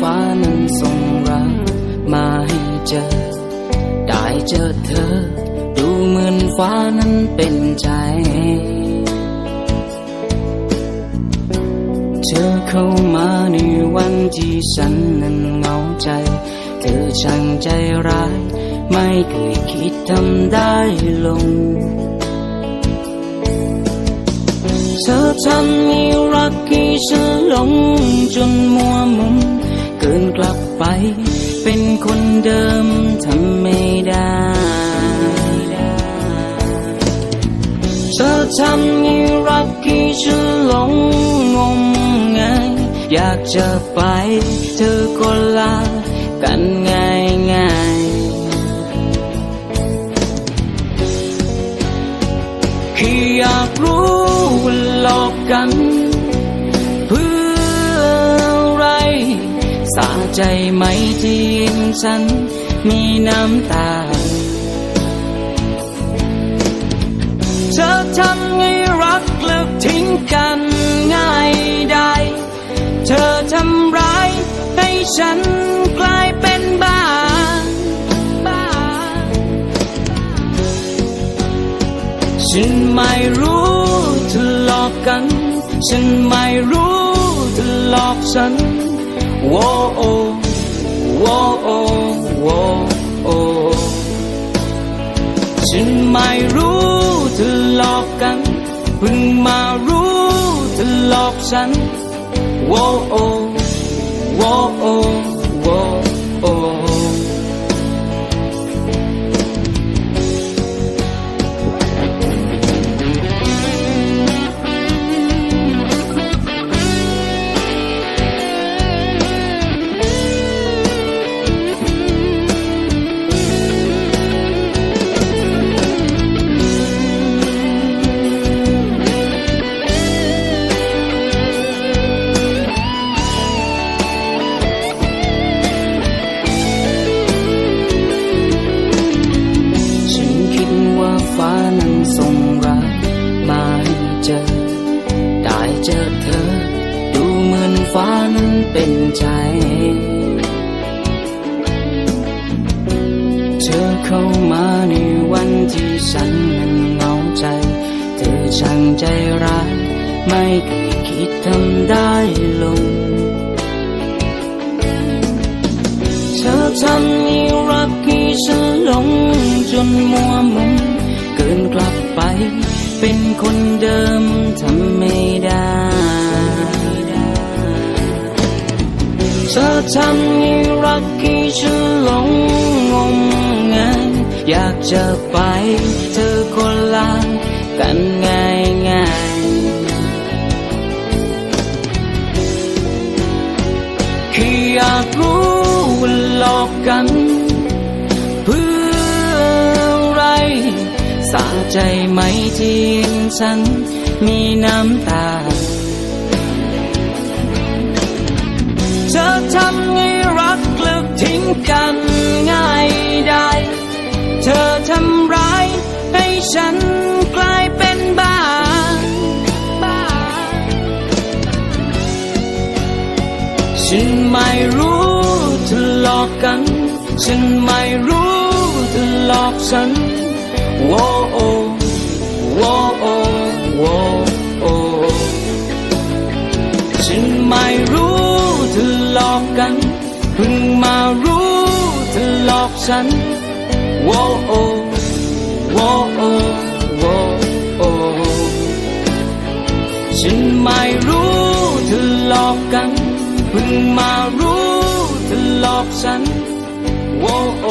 ฟ้านั้นส่งรักมาให้เจอ ได้เจอเธอ ดูเหมือนฟ้านั้นเป็นใจ เธอเข้ามาในวันที่ฉันนั้นเหงาใจ เธอช่างใจร้าย ไม่เคยคิดทำได้ลงเธอทำให้รักที่ฉันหลงจนมัวมุม กินกลับไป เป็นคนเดิมทำไม่ได้ เธอทำให้รักที่ฉันหลงงมงายอยากจะไป เธอก็ลากันง่ายง่ายๆแค่อยากรู้ว่าหลอกกัน สาใจไหมที่เห็นฉันมีน้ำตา เธอทำให้รักเลิกทิ้งกันง่ายได้ เธอทำร้ายให้ฉันกลายเป็นบ้าบ้าฉันไม่รู้เธอหลอกกัน ฉันไม่รู้เธอหลอกฉัน โว้โอโว้โอโว้โอฉันไม่รู้เธอหลอกกันเพิ่งมารู้เธอหลอกฉันโว้โอ ฟ้านั้นเป็นใจ เธอเข้ามาในวันที่ฉันนั้นเหงาใจ เธอช่างใจร้ายไม่เคยคิดทำได้ลง เธอทำให้รักที่ฉันหลงจนมัวมุมเกินกลับไป เป็นคนเดิมทำไม่ได้ ธอทำให้รักที่ฉันหลงงมงายอยากจะไปเธอก็ลากันง่ายง่ายแค่อยากรู้ว่าหลอกกัน เพื่ออะไรสาใจไหมที่ฉันมีน้ำตา ทำให้รักเลิกทิ้งกันง่ายได้ เธอทำร้ายให้ฉันกลายเป็นบ้าบ้า ฉันไม่รู้เธอหลอกกัน ฉันไม่รู้เธอหลอกฉันโว้โอโว้โอโว้โอฉันไม่รู้ กันเพิ่งมารู้เธอหลอกฉันโว้โอโว้โอโว้โอฉันไม่รู้เธอหลอกกันเพิ่งมารู้เธอหลอกฉันโว้โอ